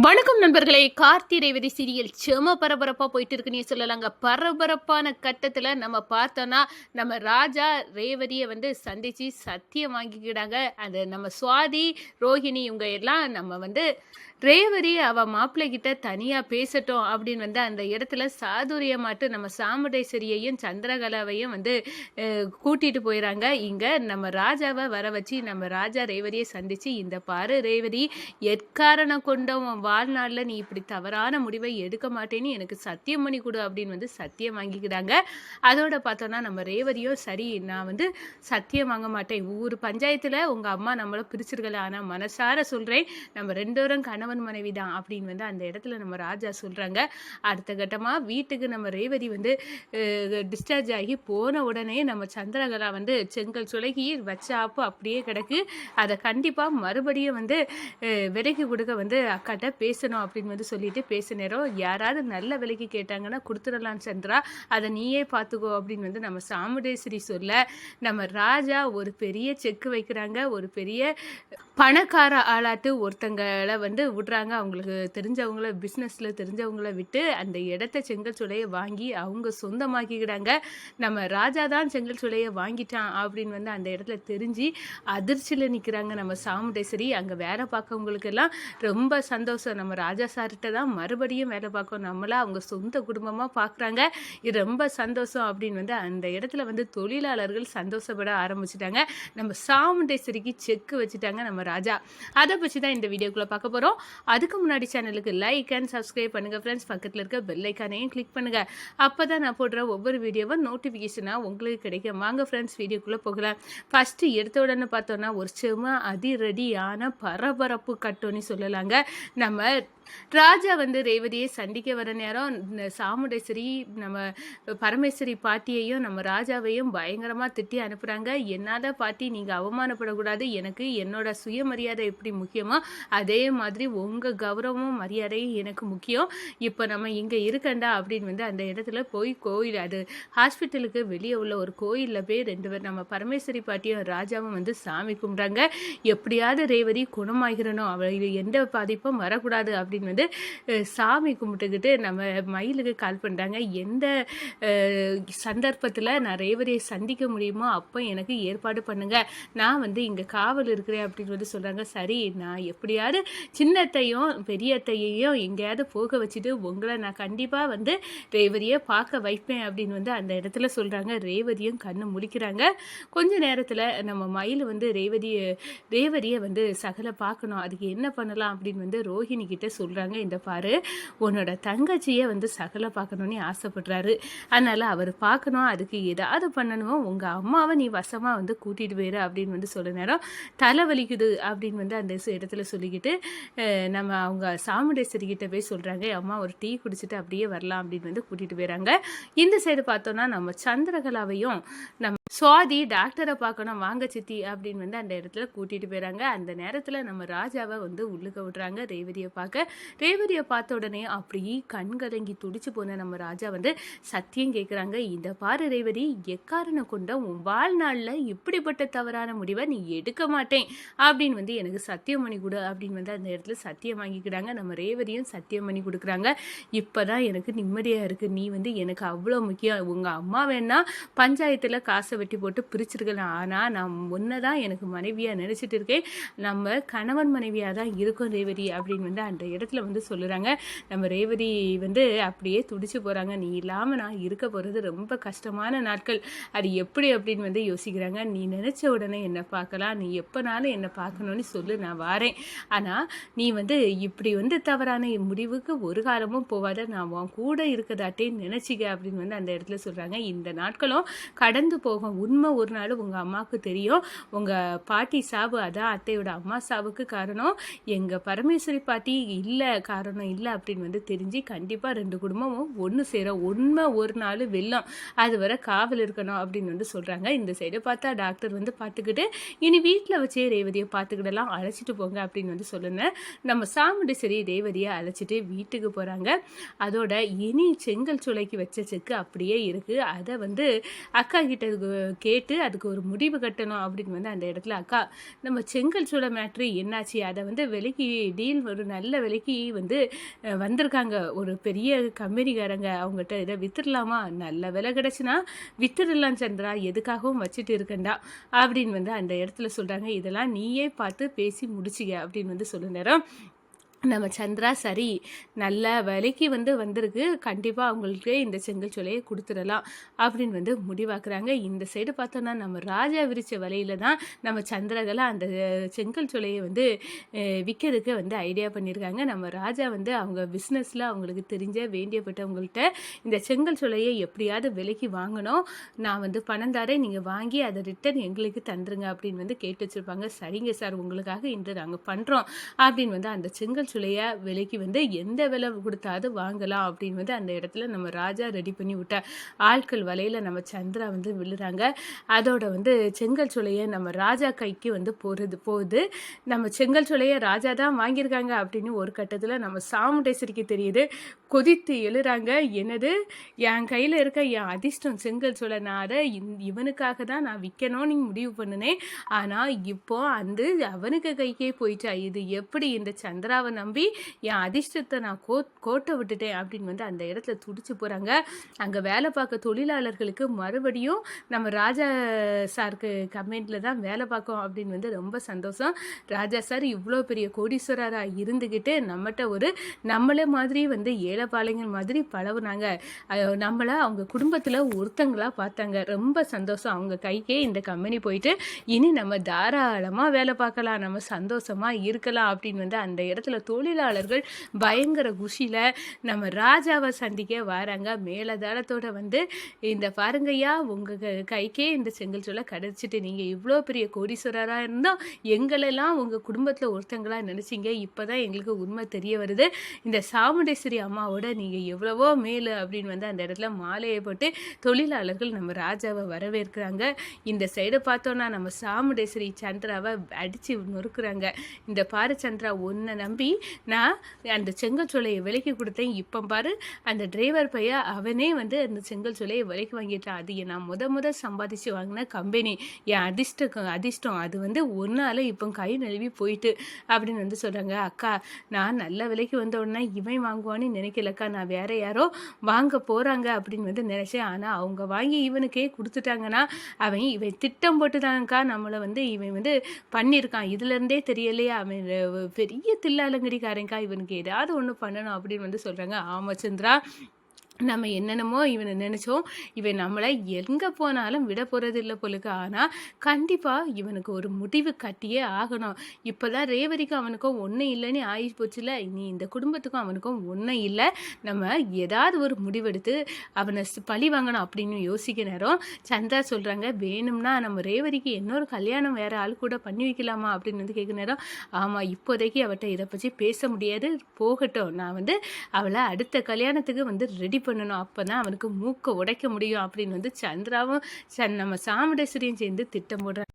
வணக்கம் நண்பர்களே. கார்த்தி ரேவதி சீரியல் செம பரபரப்பாக போயிட்டு இருக்குன்னே சொல்லலாங்க. பரபரப்பான கட்டத்தில் நம்ம பார்த்தோன்னா நம்ம ராஜா ரேவதியை வந்து சந்தித்து சத்தியம் வாங்கிக்கிட்டாங்க. அது நம்ம சுவாதி ரோஹிணி இவங்க எல்லாம் நம்ம வந்து ரேவதி அவ மாப்பிள்ளை கிட்ட தனியாக பேசட்டும் அப்படின்னு வந்து அந்த இடத்துல சாதுரியமாட்டு நம்ம சாமுடேஸ்வரியையும் சந்திரகலாவையும் வந்து கூட்டிகிட்டு கூட்டிட்டு போயிடறாங்க இங்கே நம்ம ராஜாவை வர வச்சு நம்ம ராஜா ரேவதியை சந்திச்சு இந்த பாரு ரேவதி எக்காரணம் கொண்ட வாழ்நாளில் நீ இப்படி தவறான முடிவை எடுக்க மாட்டேன்னு எனக்கு சத்தியம் பண்ணி கொடு அப்படின்னு வந்து சத்தியம் வாங்கிக்கிறாங்க அதோட பார்த்தோன்னா நம்ம ரேவதியோ சரி நான் வந்து சத்தியம் வாங்க மாட்டேன். ஊர் பஞ்சாயத்தில் உங்கள் அம்மா நம்மளை பிரிச்சிருக்கல. ஆனால் மனசார சொல்கிறேன் நம்ம ரெண்டு பேரும் கணவன் மனைவி தான் அப்படின்னு வந்து அந்த இடத்துல நம்ம ராஜா சொல்கிறாங்க அடுத்த கட்டமாக வீட்டுக்கு நம்ம ரேவதி வந்து டிஸ்சார்ஜ் ஆகி போன உடனே நம்ம சந்திரகலா வந்து செங்கல் சுலகி வச்சாப்பு அப்படியே கிடக்கு. அதை கண்டிப்பாக மறுபடியும் வந்து விலைக்கு கொடுக்க வந்து அக்காட்ட பேசணும் அப்படின்னு வந்து சொல்லிட்டு பேச யாராவது நல்ல விலைக்கு கேட்டாங்கன்னா கொடுத்துடலாம் சந்திரா. அதை நீயே பார்த்துக்கோ அப்படின்னு வந்து நம்ம சாமுடேஸ்வரி சொல்ல நம்ம ராஜா ஒரு பெரிய செக்கு வைக்கிறாங்க. ஒரு பெரிய பணக்கார ஆளாட்டு ஒருத்தங்களை வந்து விடுறாங்க. அவங்களுக்கு தெரிஞ்சவங்கள பிஸ்னஸில் தெரிஞ்சவங்கள விட்டு அந்த இடத்த செங்கல் சூளையை வாங்கி அவங்க சொந்தமாக்கிக்கிறாங்க. நம்ம ராஜா தான் செங்கல் சூளையை வாங்கிட்டான் அப்படின்னு வந்து அந்த இடத்துல தெரிஞ்சு அதிர்ச்சியில் நிற்கிறாங்க நம்ம சாமுண்டேஸ்வரி. அங்கே வேலை பார்க்கவங்களுக்கெல்லாம் ரொம்ப சந்தோஷம். நம்ம ராஜா சார்கிட்ட தான் மறுபடியும் வேலை பார்க்கணும். நம்மளாக அவங்க சொந்த குடும்பமாக பார்க்குறாங்க. இது ரொம்ப சந்தோஷம் அப்படின்னு வந்து அந்த இடத்துல வந்து தொழிலாளர்கள் சந்தோஷப்பட ஆரம்பிச்சிட்டாங்க. நம்ம சாமுண்டேஸ்வரிக்கு செக்கு வச்சுட்டாங்க. நம்ம ராஜா. அதை பற்றி தான் இந்த வீடியோக்குள்ளே பார்க்க போகிறோம் அதுக்கு முன்னாடி சேனலுக்கு லைக் அண்ட் சப்ஸ்கிரைப் பண்ணுங்கள் ஃப்ரெண்ட்ஸ் பக்கத்தில் இருக்க பெல்லைக்கானையும் கிளிக் பண்ணுங்கள் அப்போ தான் நான் போடுற ஒவ்வொரு வீடியோவும் நோட்டிஃபிகேஷனாக உங்களுக்கு கிடைக்கும். வாங்க ஃப்ரெண்ட்ஸ் வீடியோக்குள்ளே போகலாம். ஃபஸ்ட்டு எடுத்த உடனே பார்த்தோன்னா ஒரு சும்மா அதிரடியான பரபரப்பு கட்டோன்னு சொல்லலாங்க. நம்ம ராஜா வந்து ரேவதியை சந்திக்க வர நேரம் இந்த சாமுண்டேஸ்வரி நம்ம பரமேஸ்வரி பாட்டியையும் நம்ம ராஜாவையும் பயங்கரமாக திட்டி அனுப்புகிறாங்க என்னால் பாட்டி நீங்கள் அவமானப்படக்கூடாது. எனக்கு என்னோட சுயமரியாதை எப்படி முக்கியமோ அதே மாதிரி உங்கள் கௌரவமும் மரியாதையும் எனக்கு முக்கியம். இப்போ நம்ம இங்கே இருக்கண்டா அப்படின்னு வந்து அந்த இடத்துல போய் கோயில் அது ஹாஸ்பிட்டலுக்கு வெளியே உள்ள ஒரு கோயிலில் போய் ரெண்டு பேர் நம்ம பரமேஸ்வரி பாட்டியும் ராஜாவும் வந்து சாமி கும்பிட்றாங்க. எப்படியாவது ரேவதி குணமாகிறணும் அவள் எந்த பாதிப்பும் வரக்கூடாது அப்படின்னு வந்து சாமி கும்பிட்டுக்கிட்டு நம்ம மயிலுக்கு கால் பண்ணுறாங்க எந்த சந்தர்ப்பத்தில் நான் ரேவதியை சந்திக்க முடியுமோ அப்போ எனக்கு ஏற்பாடு பண்ணுங்கள் நான் வந்து இங்கே காவல் இருக்கிறேன் அப்படின்னு வந்து சொல்கிறாங்க சரி நான் எப்படியாவது சின்னத்தையும் பெரியத்தையையும் எங்கேயாவது போக வச்சுட்டு உங்களை நான் கண்டிப்பாக வந்து ரேவதியை பார்க்க வைப்பேன் அப்படின்னு வந்து அந்த இடத்துல சொல்கிறாங்க ரேவதியும் கண்ணு முடிக்கிறாங்க கொஞ்ச நேரத்தில் நம்ம மயில் வந்து ரேவதியை ரேவதியை வந்து சகல பார்க்கணும். அதுக்கு என்ன பண்ணலாம் அப்படின்னு வந்து ரோஹிணி கிட்ட சொல்கிறாங்க இந்த பாரு உன்னோட தங்கச்சியை வந்து சகல பார்க்கணும்னு ஆசைப்படுறாரு. அதனால் அவர் பார்க்கணும். அதுக்கு ஏதாவது பண்ணணுமோ. உங்கள் அம்மாவை நீ வசமாக வந்து கூட்டிகிட்டு போயிரு அப்படின்னு வந்து சொல்ல நேரம் தலை வலிக்குது. அப்படின்னு வந்து அந்த இடத்துல சொல்லிக்கிட்டு நம்ம அவங்க சாமுண்டேஸ்வரி கிட்ட போய் சொல்கிறாங்க அம்மா ஒரு டீ குடிச்சிட்டு அப்படியே வரலாம் அப்படின்னு வந்து கூட்டிகிட்டு போயிறாங்க. இந்த சைடு பார்த்தோன்னா நம்ம சந்திரகலாவையும் நம்ம சுவாதி டாக்டரை பார்க்கணும் வாங்க சித்தி அப்படின்னு வந்து அந்த இடத்துல கூட்டிகிட்டு போயிறாங்க. அந்த நேரத்தில் நம்ம ராஜாவை வந்து உள்ளுக்க விடுறாங்க ரேவதியை பார்க்க. ரேவதியை பார்த்த உடனே அப்படியே கண்கலங்கி துடிச்சு போன நம்ம ராஜா வந்து சத்தியம் கேட்குறாங்க இந்த பாரு ரேவதி எக்காரனை கொண்ட உன் வாழ்நாளில் இப்படிப்பட்ட தவறான முடிவை நீ எடுக்க மாட்டேன் அப்படின்னு வந்து எனக்கு சத்தியம் பண்ணி கொடு அப்படின்னு வந்து அந்த இடத்துல சத்தியம் வாங்கிக்கிறாங்க. நம்ம ரேவதியும் சத்தியம் பண்ணி கொடுக்குறாங்க. இப்போ தான் எனக்கு நிம்மதியாக இருக்குது நீ வந்து எனக்கு அவ்வளோ முக்கியம். உங்கள் அம்மா வேணா பஞ்சாயத்தில் காசை வெட்டி போட்டு பிரிச்சிருக்கலாம். ஆனால் நான் ஒன்றை தான் எனக்கு மனைவியாக நினச்சிட்டு இருக்கேன். நம்ம கணவன் மனைவியாக தான் இருக்கோம் ரேவதி அப்படின்னு வந்து அந்த இடத்துல வந்து சொல்லுறாங்க. நம்ம ரேவதி வந்து அப்படியே துடிச்சு போகிறாங்க நீ இல்லாமல் நான் இருக்க போகிறது ரொம்ப கஷ்டமான நாட்கள். அது எப்படி அப்படின்னு வந்து யோசிக்கிறாங்க. நீ நினச்ச உடனே என்னை பார்க்கலாம்? நீ எப்போனாலும் என்னை பார்க்கணும்னு சொல்லு நான் வாரேன். ஆனால் நீ வந்து இப்படி வந்து தவறான முடிவுக்கு ஒரு காலமும் போகாத நான் உன் கூட இருக்கதாட்டே நினச்சிக்க அப்படின்னு வந்து அந்த இடத்துல சொல்கிறாங்க இந்த நாட்களும் கடந்து போகும் உண்மை ஒரு நாள் உங்கள் அம்மாவுக்கு தெரியும். உங்கள் பாட்டி சாவு அதான் அத்தையோட அம்மா சாவுக்கு காரணம். எங்கள் பரமேஸ்வரி பாட்டி இல்லை காரணம் இல்லை அப்படின்னு வந்து தெரிஞ்சு கண்டிப்பாக ரெண்டு குடும்பமும் ஒன்று சேரும் உண்மை ஒரு நாள் வெள்ளம். அது வரை காவல் இருக்கணும் அப்படின்னு வந்து சொல்கிறாங்க இந்த சைடு பார்த்தா டாக்டர் வந்து பார்த்துக்கிட்டு இனி வீட்டில் வச்சே ரேவதியை பார்த்துக்கிடலாம் அழைச்சிட்டு போங்க அப்படின்னு வந்து சொல்லுனேன் நம்ம சாமுண்டேஸ்வரி ரேவதியை அழைச்சிட்டு வீட்டுக்கு போகிறாங்க அதோட இனி செங்கல் சூளைக்கு வச்ச செக்கு அப்படியே இருக்குது அதை வந்து அக்கா கிட்ட கேட்டு அதுக்கு ஒரு முடிவு கட்டணும் அப்படின்னு வந்து அந்த இடத்துல அக்கா நம்ம செங்கல் சூழ மேட்ரு என்னாச்சு? அதை வந்து விலைக்கு டீல் ஒரு நல்ல விலைக்கு வந்து வந்திருக்காங்க. ஒரு பெரிய கம்பெனிக்காரங்க அவங்ககிட்ட இதை வித்துடலாமா? நல்ல விலை கிடச்சுன்னா வித்துடலாம் சந்திரா எதுக்காகவும் வச்சுட்டு இருக்கண்டா? அப்படின்னு வந்து அந்த இடத்துல சொல்கிறாங்க இதெல்லாம் நீயே பார்த்து பேசி முடிச்சிக்க அப்படின்னு வந்து சொல்ல நேரம் நம்ம சந்திரா சரி நல்ல விலைக்கு வந்து வந்திருக்கு. கண்டிப்பாக அவங்களுக்கு இந்த செங்கல் சோலையை கொடுத்துடலாம் அப்படின்னு வந்து முடிவாக்குறாங்க. இந்த சைடு பார்த்தோன்னா நம்ம ராஜா விரிச்ச வலையில் தான் நம்ம சந்திரகலை அந்த செங்கல் சோலையை வந்து விற்கிறதுக்கு வந்து ஐடியா பண்ணியிருக்காங்க. நம்ம ராஜா வந்து அவங்க பிஸ்னஸில் அவங்களுக்கு தெரிஞ்ச வேண்டியப்பட்டவங்கள்ட்ட இந்த செங்கல் சோலையை எப்படியாவது விலைக்கு வாங்கணும். நான் வந்து பணம் தரேன் நீங்கள் வாங்கி அதை ரிட்டர்ன் எங்களுக்கு தந்துருங்க அப்படின்னு வந்து கேட்டு வச்சுருப்பாங்க. சரிங்க சார் உங்களுக்காக இன்று நாங்கள் பண்ணுறோம் அப்படின்னு வந்து அந்த செங்கல் சுளைய விலைக்கு வந்து எந்த விலை கொடுத்தாது வாங்கலாம் அப்படின்னு வந்து அந்த இடத்துல நம்ம ராஜா ரெடி பண்ணி விட்ட ஆட்கள் வலையில் நம்ம சந்திரா வந்து விழுறாங்க. அதோட வந்து செங்கல் சுளைய நம்ம ராஜா கைக்கு வந்து போகிறது போகுது நம்ம செங்கல் சுளைய ராஜா தான் வாங்கியிருக்காங்க அப்படின்னு ஒரு கட்டத்தில் நம்ம சாமுண்டேஸ்வரிக்கு தெரியுது. கொதித்து எழுறாங்க. என்னது? என் கையில் இருக்க என் அதிர்ஷ்டம் செங்கல் சோலை நான் அதை இந்- இவனுக்காக தான் நான் விற்கணும்னு முடிவு பண்ணினேன் ஆனால் இப்போ அந்த அவனுக்கு கைக்கே போயிட்டா. இது எப்படி இந்த சந்திராவை நம்பி என் அதிர்ஷ்டத்தை நான் கோ கோட்டை விட்டுட்டேன் அப்படின்னு வந்து அந்த இடத்துல துடிச்சு போகிறாங்க அங்கே வேலை பார்க்க தொழிலாளர்களுக்கு மறுபடியும் நம்ம ராஜா சாருக்கு கம்பெனியில் தான் வேலை பார்க்கோம் அப்படின்னு வந்து ரொம்ப சந்தோஷம். ராஜா சார் இவ்வளோ பெரிய கோடீஸ்வரராக இருந்துக்கிட்டு நம்மகிட்ட ஒரு நம்மளே மாதிரி வந்து ஏழைப்பாளைங்கள் மாதிரி பழகுனாங்க. நம்மளை அவங்க குடும்பத்தில் ஒருத்தங்களாக பார்த்தாங்க. ரொம்ப சந்தோஷம். அவங்க கைக்கே இந்த கம்பெனி போயிட்டு இனி நம்ம தாராளமாக வேலை பார்க்கலாம். நம்ம சந்தோஷமாக இருக்கலாம் அப்படின்னு வந்து அந்த இடத்துல தொழிலாளர்கள் பயங்கர குஷியில் நம்ம ராஜாவை சந்திக்க வராங்க. மேலதாளத்தோட வந்து இந்த பாருங்கய்யா உங்கள் கைக்கே இந்த செங்கல் சொல்ல கிடச்சிட்டு நீங்கள் இவ்வளோ பெரிய கோடீஸ்வரராக இருந்தோம். எங்களெல்லாம் உங்கள் குடும்பத்தில் ஒருத்தங்களாக நினச்சிங்க. இப்போ தான் எங்களுக்கு உண்மை தெரிய வருது. இந்த சாமுண்டேஸ்வரி அம்மாவோட நீங்கள் எவ்வளவோ மேலு அப்படின்னு வந்து அந்த இடத்துல மாலையை போட்டு தொழிலாளர்கள் நம்ம ராஜாவை வரவேற்கிறாங்க. இந்த சைடு பார்த்தோன்னா நம்ம சாமுண்டேஸ்வரி சந்திராவை அடித்து நொறுக்குறாங்க. இந்த பாரு சந்திரா ஒன்றை நம்பி நான் அந்த செங்கல் சோலையை விலைக்கு கொடுத்தேன். இப்போ பாரு அந்த டிரைவர் பையன் அவனே வந்து அந்த செங்கல் சோலையை விலைக்கு வாங்கிட்டான். அது நான் முத முத சம்பாதிச்சு வாங்கின கம்பெனி. என் அதிர்ஷ்ட அதிர்ஷ்டம். அது வந்து ஒன்றால் இப்போ கை நழுவி போயிட்டு அப்படின்னு வந்து சொல்கிறாங்க அக்கா நான் நல்ல விலைக்கு வந்த உடனே இவன் வாங்குவான்னு நினைக்கலக்கா. நான் வேற யாரோ வாங்க போகிறாங்க அப்படின்னு வந்து நினச்சேன். ஆனால் அவங்க வாங்கி இவனுக்கே கொடுத்துட்டாங்கன்னா அவன் இவன் திட்டம் போட்டு தான்க்கா நம்மளை வந்து இவன் வந்து பண்ணியிருக்கான். இதுலேருந்தே தெரியலையா. அவன் பெரிய தில்லாலங்க தில்லாலங்கடிக்காரன்க்கா இவனுக்கு ஏதாவது ஒன்று பண்ணணும் அப்படின்னு வந்து சொல்கிறாங்க ஆமா சந்திரா. நம்ம என்னென்னமோ இவனை நினச்சோம். இவன் நம்மளை எங்கே போனாலும் விட போகிறது இல்லை போலுக்கு. ஆனால் கண்டிப்பாக இவனுக்கு ஒரு முடிவு கட்டியே ஆகணும். இப்போ தான் ரேவரிக்கும் அவனுக்கும் ஒன்றும் இல்லைன்னு ஆகி போச்சுல நீ இந்த குடும்பத்துக்கும் அவனுக்கும் ஒன்றும் இல்லை. நம்ம ஏதாவது ஒரு முடிவெடுத்து அவனை ஸ்- பழி வாங்கணும் அப்படின்னு யோசிக்க நேரம். சந்திரா சொல்கிறாங்க வேணும்னா நம்ம ரேவரிக்கு இன்னொரு கல்யாணம் வேறு ஆள் கூட பண்ணி வைக்கலாமா? அப்படின்னு வந்து கேட்க நேரம். ஆமாம் இப்போதைக்கு அவட்ட இதை பற்றி பேச முடியாது. போகட்டும். நான் வந்து அவளை அடுத்த கல்யாணத்துக்கு வந்து ரெடி பண்ணணும் அப்போ தான் அவனுக்கு மூக்கை உடைக்க முடியும் அப்படின்னு வந்து சந்திராவும் சன் நம்ம சாமுண்டேஸ்வரியும் சேர்ந்து திட்டம் போடுறாங்க.